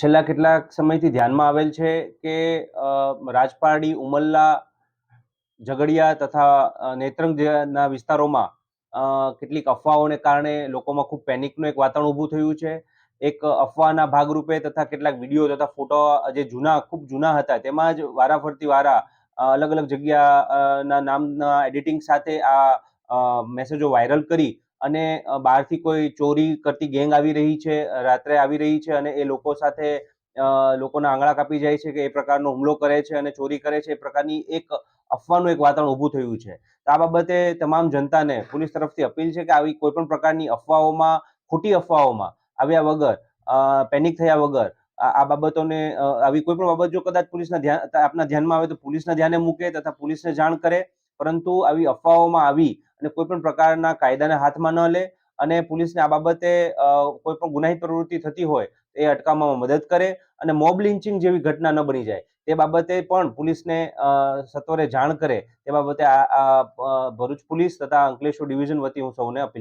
છેલ્લા કેટલાક સમયથી ધ્યાનમાં આવેલ છે કે રાજપારડી, ઉમલ્લા, ઝઘડિયા તથા નેત્રંગના વિસ્તારોમાં કેટલીક અફવાઓને કારણે લોકોમાં ખૂબ પેનિકનું એક વાતાવરણ ઊભું થયું છે. એક અફવાના ભાગરૂપે તથા કેટલાક વીડિયો તથા ફોટો, જે જૂના, ખૂબ જૂના હતા, તેમાં જ વારાફરતી વારા અલગ અલગ જગ્યાના નામના એડિટિંગ સાથે આ મેસેજો વાયરલ કરી અને બહારથી કોઈ ચોરી કરતી ગેંગ આવી રહી છે રાત્રે આવી રહી છે અને એ લોકો સાથે લોકોના આંગળા કાપી જાય છે કે એ પ્રકારનો હુમલો કરે છે અને ચોરી કરે છે, એ પ્રકારની એક અફવાનું એક વાતાવરણ ઊભું થયું છે. તો આ બાબતે તમામ જનતાને પોલીસ તરફથી અપીલ છે કે આવી કોઈ પણ પ્રકારની અફવાઓમાં, ખોટી અફવાઓમાં આવ્યા વગર પેનિક થયા વગર, આ બાબતોને આવી કોઈ પણ બાબત જો કદાચ પોલીસના ધ્યાન, આપના ધ્યાનમાં આવે તો પોલીસના ધ્યાને મૂકે તથા પોલીસને જાણ કરે. પરંતુ આવી અફવાઓમાં આવી અને કોઈ પણ પ્રકારના કાયદાને હાથમાં ન લે અને પોલીસને આ બાબતે કોઈ પણ ગુનાહિત પ્રવૃત્તિ થતી હોય એ અટકાવવામાં મદદ કરે અને મોબ લિન્ચિંગ જેવી ઘટના ન બની જાય. તે બાબતે પણ પોલીસને સત્વરે જાણ કરે. તે બાબતે આ, ભરૂચ પોલીસ તથા અંકલેશ્વર ડિવિઝન વતી હું સૌને અપીલ